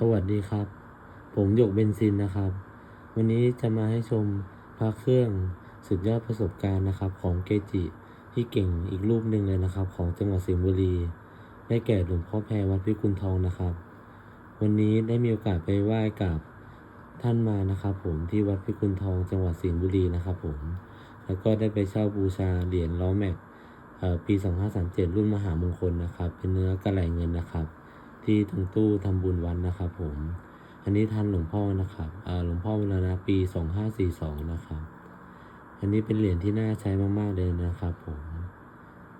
สวัสดีครับ ผมหยกเบนซินนะครับ วันนี้จะมาให้ชมพระเครื่องสุดยอดประสบการณ์นะครับ ของเกจิที่เก่งอีกรูปหนึ่งเลยนะครับ ของจังหวัดสิงห์บุรี ได้แก่หลวงพ่อแพรวัดพิกุลทองนะครับ วันนี้ได้มีโอกาสไปไหว้กับท่านมานะครับ ผมที่วัดพิกุลทองจังหวัดสิงห์บุรีนะครับ ผม แล้วก็ได้ไปเช่าบูชาเหรียญล้อแม็กเออปี 2537 รุ่นมหามงคลนะครับ เป็นเนื้อกระไหลเงินนะครับ ที่ตรงตู้ทำบุญวันนะครับ ผม อันนี้ทันหลวงพ่อนะครับอ่อหลวงพ่อมรณะปี2542นะครับ อันนี้เป็นเหรียญที่น่าใช้มากๆเลยนะครับ ผม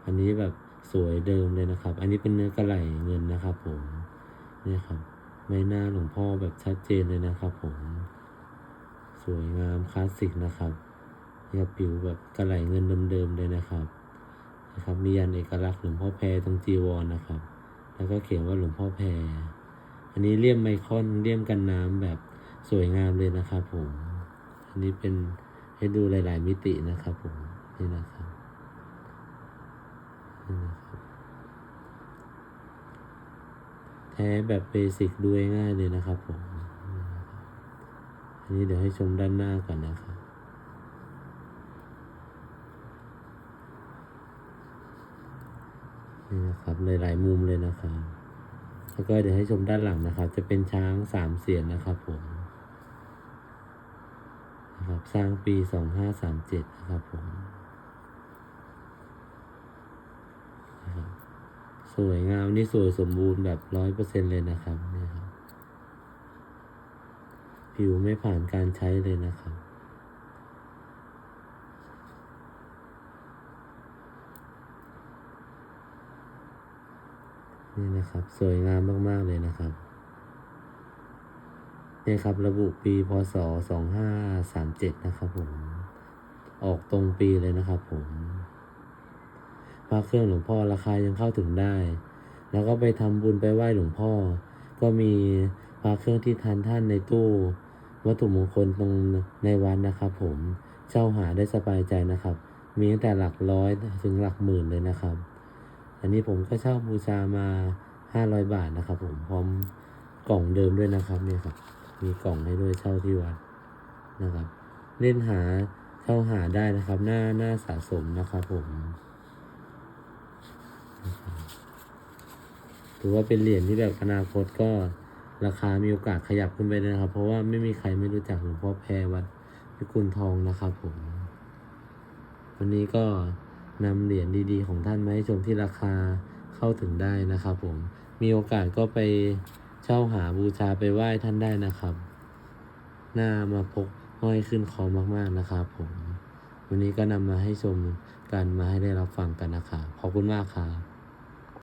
อันนี้แบบสวยเดิมเลยนะครับ อันนี้เป็นเนื้อกระไหลเงินนะครับ ผมนี่ครับใบหน้าหลวงพ่อแบบชัดเจนเลยนะครับ ผม สวยงามคลาสสิกนะครับนี่ครับผิวแบบกระไหลเงินเดิมๆเลยนะครับนะครับ มียันเอกลักษณ์หลวงพ่อแพรตรงจีวรนะครับ แล้วก็เขียนว่าหลวงพ่อแพร อันนี้เลี่ยมไมคอนเลี่ยมกันน้ำแบบสวยงามเลยนะครับผม อันนี้เป็นให้ดูหลาย ๆ มิตินะครับผม นี่นะครับนี่นะครับ แท้แบบเบสิกดูง่ายเลยนะครับผม อันนี้เดี๋ยวให้ชมด้านหน้าก่อนนะครับ นี่นะครับหลายๆมุมเลยนะครับ แล้วก็เดี๋ยวให้ชมด้านหลังนะครับ จะเป็นช้างสามเสียนนะครับผมนะครับสร้างปีสองห้าสามเจ็ดนะครับผมนะครับสวยงามนี่สวยสมบูรณ์แบบร้อยเปอร์เซ็นเลยนะครับนี่ครับผิวไม่ผ่านการใช้เลยนะครับ นี่นะครับ สวยงามมาก ๆ เลยนะครับนี่ครับระบุปีพศสองห้าสามเจ็ดนะครับผม ออกตรงปีเลยนะครับผมพระเครื่องหลวงพ่อราคายังเข้าถึงได้ แล้วก็ไปทำบุญไปไหว้หลวงพ่อ ก็มีพระเครื่องที่ทันท่านในตู้วัตถุมงคลตรงในวันนะครับผม เช่าหาได้สบายใจนะครับ มีตั้งแต่หลักร้อยถึงหลักหมื่นเลยนะครับ อันนี้ผมก็เช่าบูชามาห้าร้อยบาทนะครับผมพร้อมกล่องเดิมด้วยนะครับเนี่ยครับ มีกล่องให้ด้วยเช่าที่วัดนะครับ เล่นหาเช่าหาได้นะครับ หน้าหน้าสะสมนะครับผมถือว่าเป็นเหรียญที่แบบอนาคตก็ราคามีโอกาสขยับขึ้นไปนะครับ เพราะว่าไม่มีใครไม่รู้จักหลวงพ่อแพรวัดพิกุลทองนะครับผม วันนี้ก็ นำเหรียญดีๆ ของท่านมาให้ชมที่ราคาเข้าถึงได้นะครับผม มีโอกาสก็ไปเช่าหาบูชาไปไหว้ท่านได้นะครับ หน้ามาพกห้อยขึ้นคอมากๆนะครับ ผม วันนี้ก็นำมาให้ชมกันมาให้ได้รับฟังกันนะครับ ขอบคุณมากครับ